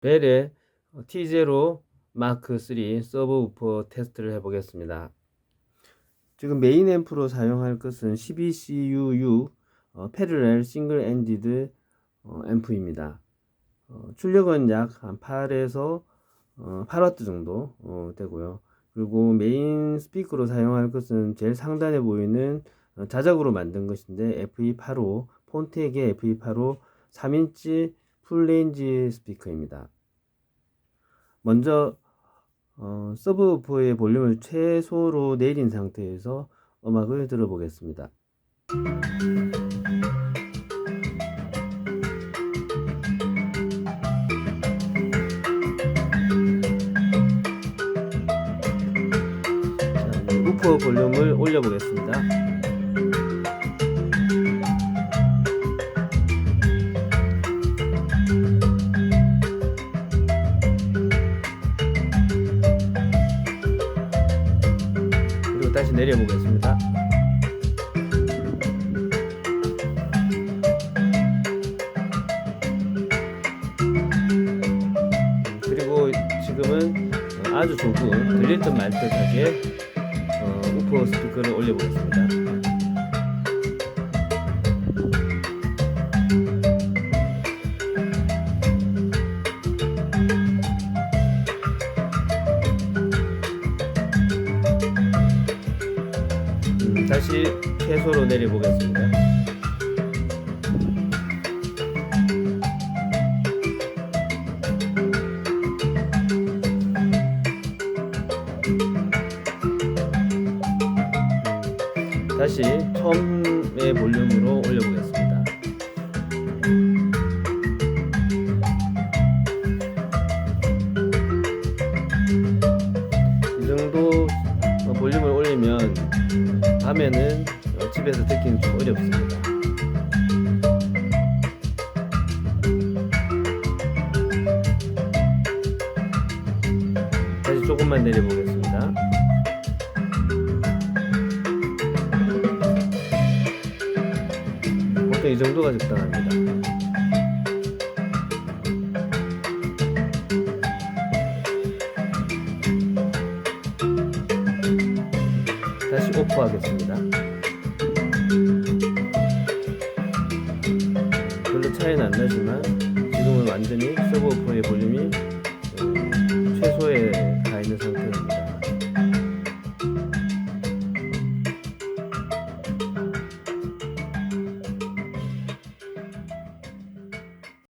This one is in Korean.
벨의 T0 마크 3 서브 우퍼 테스트를 해보겠습니다. 지금 메인 앰프로 사용할 것은 12CUU 어, 패러렐 싱글 엔디드 어, 앰프입니다. 어, 출력은 약 한 8에서 어, 8W 정도 어, 되고요. 그리고 메인 스피커로 사용할 것은 제일 상단에 보이는 어, 자작으로 만든 것인데 FE85 폰텍의 FE85 3인치 풀레인지 스피커입니다. 먼저 어, 서브우퍼의 볼륨을 최소로 내린 상태에서 음악을 들어보겠습니다. 우퍼 볼륨을 올려보겠습니다. 다시 내려보겠습니다. 그리고 지금은 어, 아주 조금 들릴 듯 말 듯하게 어, 우퍼 스피커를 올려보겠습니다. 다시 최소로 내려보겠습니다. 다시 처음의 볼륨으로 올려보겠습니다. 이 정도 어, 볼륨을 올리면 밤에는 어, 집에서 듣기는 좀 어렵습니다. 다시 조금만 내려보겠습니다. 보통 이 정도가 적당합니다. 다시 오프하겠습니다. 별로 차이는 안 나지만 지금은 완전히 서브 오퍼의 볼륨이 음, 최소에 가 있는 상태입니다.